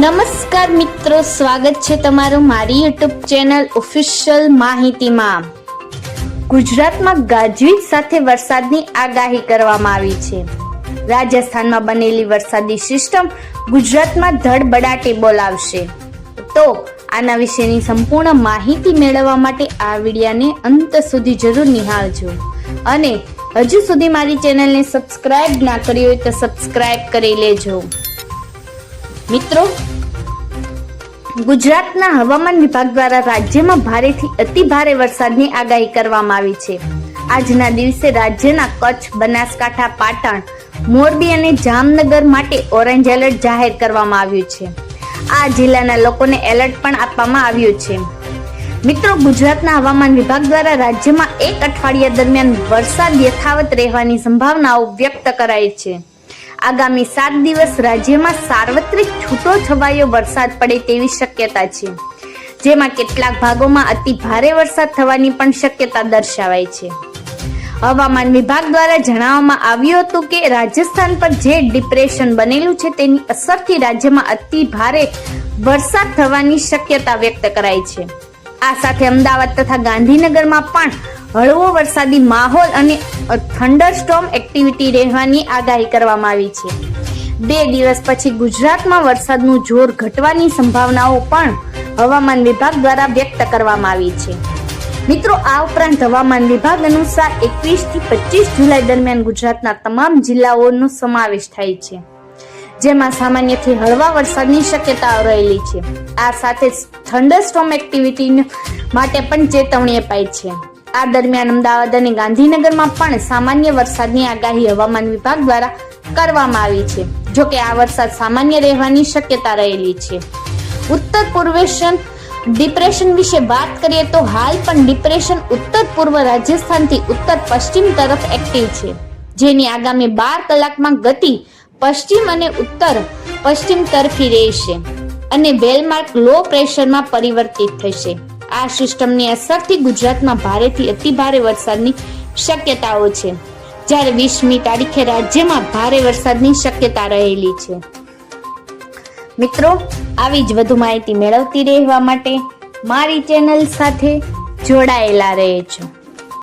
નમસ્કાર મિત્રો, સ્વાગત છે તમારું મારી યુટ્યુબ ચેનલ ઓફિશિયલ માહિતીમાં. ગુજરાતમાં ગાજવીજ સાથે વરસાદની આગાહી કરવામાં આવી છે. રાજસ્થાનમાં બનેલી વરસાદી સિસ્ટમ ગુજરાતમાં ધડબડાટી બોલાવશે. તો આના વિશેની સંપૂર્ણ માહિતી મેળવવા માટે આ વિડીયાને અંત સુધી જરૂર નિહાળજો. અને હજુ સુધી મારી ચેનલને સબસ્ક્રાઇબ ના કરી હોય તો સબસ્ક્રાઇબ કરી લેજો. મિત્રો, ગુજરાતના હવામાન વિભાગ દ્વારા રાજ્યમાં ભારેથી અતિ ભારે વરસાદની આગાહી કરવામાં આવી છે. આજના દિવસે રાજ્યના કચ્છ, બનાસકાંઠા, પાટણ, મોરબી અને જામનગર માટે ઓરેન્જ એલર્ટ જાહેર કરવામાં આવ્યું છે. આ જિલ્લાના લોકોને એલર્ટ પણ આપવામાં આવ્યું છે. મિત્રો, ગુજરાતના હવામાન વિભાગ દ્વારા રાજ્યમાં એક અઠવાડિયા દરમિયાન વરસાદ યથાવત રહેવાની સંભાવનાઓ વ્યક્ત કરાઈ છે. આગામી સાત દિવસ રાજ્યમાં સાર્વત્રિક છૂટો છવાયો વરસાદ પડે તેવી શક્યતા છે. જેમાં કેટલાક ભાગોમાં અતિ ભારે વરસાદ થવાની પણ શક્યતા દર્શાવાય છે. હવામાન વિભાગ દ્વારા જણાવવામાં આવ્યું હતું કે રાજસ્થાન પર જે ડિપ્રેશન બનેલું છે તેની અસરથી રાજ્યમાં અતિ ભારે વરસાદ થવાની શક્યતા વ્યક્ત કરાઈ છે. આ સાથે અમદાવાદ તથા ગાંધીનગરમાં પણ હળવો વરસાદી માહોલ અને થંડરસ્ટોર્મ એક્ટિવિટી રહેવાની આગાહી કરવામાં આવી છે. બે દિવસ પછી ગુજરાતમાં વરસાદનું જોર ઘટવાની સંભાવનાઓ પણ હવામાન વિભાગ દ્વારા વ્યક્ત કરવામાં આવી છે. મિત્રો, આ ઉપરાંત હવામાન વિભાગ અનુસાર એકવીસથી પચીસ જુલાઈ દરમિયાન ગુજરાતના તમામ જિલ્લાઓનો સમાવેશ થાય છે, જેમાં સામાન્યથી હળવા વરસાદની શક્યતાઓ રહેલી છે. આ સાથે થંડરસ્ટોર્મ એક્ટિવિટી માટે પણ ચેતવણી અપાઈ છે. આ દરમિયાન અમદાવાદ અને ગાંધીનગરમાં પણ સામાન્ય વરસાદની આગાહી હવામાન વિભાગ દ્વારા કરવામાં આવી છે. જો કે આ વરસાદ સામાન્ય રહેવાની શક્યતા રહેલી છે. ઉત્તર પૂર્વેશન ડિપ્રેશન વિશે વાત કરીએ તો હાલ પણ ડિપ્રેશન ઉત્તર પૂર્વ રાજસ્થાનથી ઉત્તર પશ્ચિમ તરફ એક્ટિવ છે. જેની આગામી બાર કલાકમાં ગતિ પશ્ચિમ અને ઉત્તર પશ્ચિમ તરફી રહેશે અને વેલમાર્ક લો પ્રેશરમાં પરિવર્તિત થશે. આ સિસ્ટમની અસરથી ગુજરાતમાં ભારેથી અતિ ભારે વરસાદની શક્યતાઓ છે. જ્યારે વીસમી તારીખે રાજ્યમાં ભારે વરસાદની શક્યતા રહેલી છે. મિત્રો, આવી જ વધુ માહિતી મેળવતી રહેવા માટે મારી ચેનલ સાથે જોડાયેલા રહેજો.